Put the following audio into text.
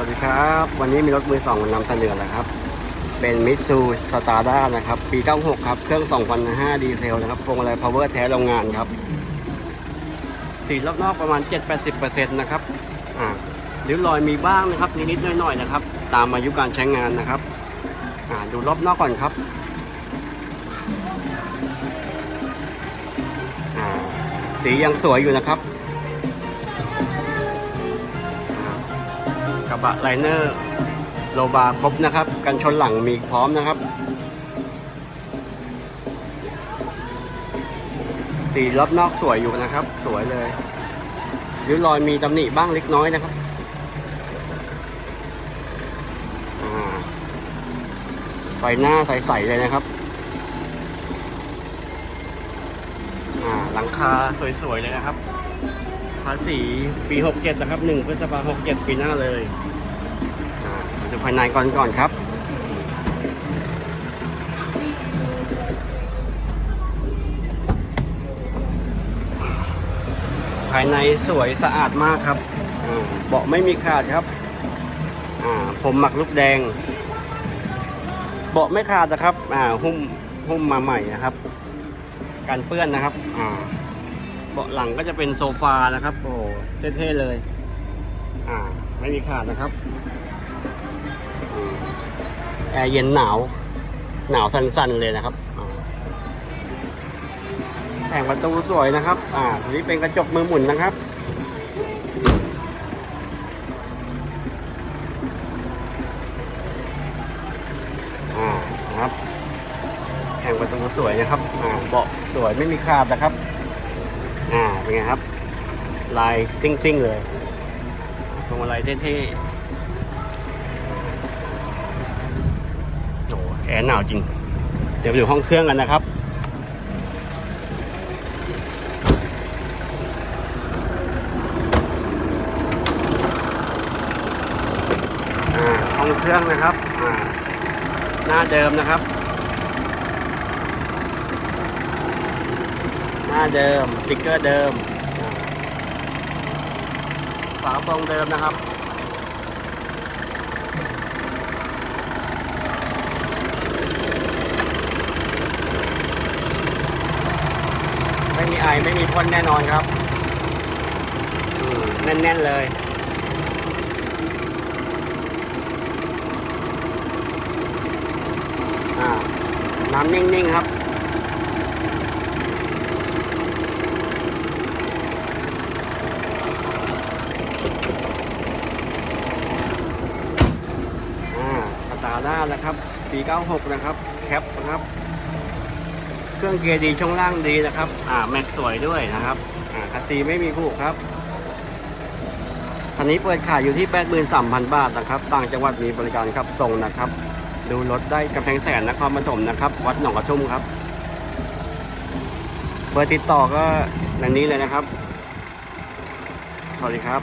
วัสดีครับ วันนี้มีรถมือสองนำเสนอนะครับ เป็นมิตซูสตาร์ด้านะครับ ปี 96 ครับ เครื่อง 2005 ดีเซลนะครับพวงมาลัยพาวเวอร์แท้โรงงานครับ สีรอบนอกประมาณ 7-80%นะครับอ่าริ้วรอยมีบ้างนะครับนิดๆหน่อยๆนะครับ ตามอายุการใช้งานนะครับอ่าดูรอบนอกก่อนครับอ่าสียังสวยอยู่นะครับ กระบะไลเนอร์โลบาครบนะครับ กันชนหลังมีพร้อมนะครับสีรอบนอกสวยอยู่นะครับ สวยเลยริ้วรอยมีตำหนิบ้างเล็กน้อยนะครับอ่าไฟหน้าใสๆเลยนะครับหลังคาสวยๆเลยนะครับ ภาษีปี 67 นะครับ1พฤษภาคม67 ปีหน้าเลยอ่ามาดูภายในก่อนก่อนครับ ภายในสวยสะอาดมากครับเบาะไม่มีขาดครับผมหมักลูกแดง เบาะไม่ขาดนะครับอ่าหุ้มหุ้มมาใหม่นะครับ การเปื้อนนะครับอ่า เบาะหลังก็จะเป็นโซฟานะครับ โอ้เท่ๆเลย อ่า ไม่มีขาดนะครับอแอร์เย็นหนาว หนาวสั่นๆเลยนะครับแผงประตูสวยนะครับ อ่าทีนี้เป็นกระจกมือหมุนนะครับ อ่า นะครับ แผงประตูสวยนะครับ อ่า เบาะสวยไม่มีขาดนะครับ อ่าเป็นไงครับ ลายซิ่งๆเลยพวงมาลัยเท่ๆโอ้แอร์หนาวจริง เดี๋ยวไปดูห้องเครื่องกันนะครับอ่าห้องเครื่องนะครับหน้าเดิมนะครับ หน้าเดิมสติ๊กเกอร์เดิม ฝาโปรงเดิมนะครับไม่มีไอไม่มีพ่นแน่นอนครับแน่นๆเลยน้ำนิ่งๆครับ อ่า สตาร์ด้านะครับปี96 นะครับ แคปนะครับ เครื่องเกียร์ดีช่วงล่างดีนะครับ อ่าแม็กสวยด้วยนะครับ อ่าคัสซีไม่มีผูกครับคันนี้เปิดขายอยู่ที่ 83,000 บาทนะครับต่างจังหวัดมีบริการครับส่งนะครับ ดูรถได้กำแพงแสนนครปฐมนะครับ วัดหนองกระชุ่มครับ เบอร์ติดต่อก็ในนี้เลยนะครับ สวัสดีครับ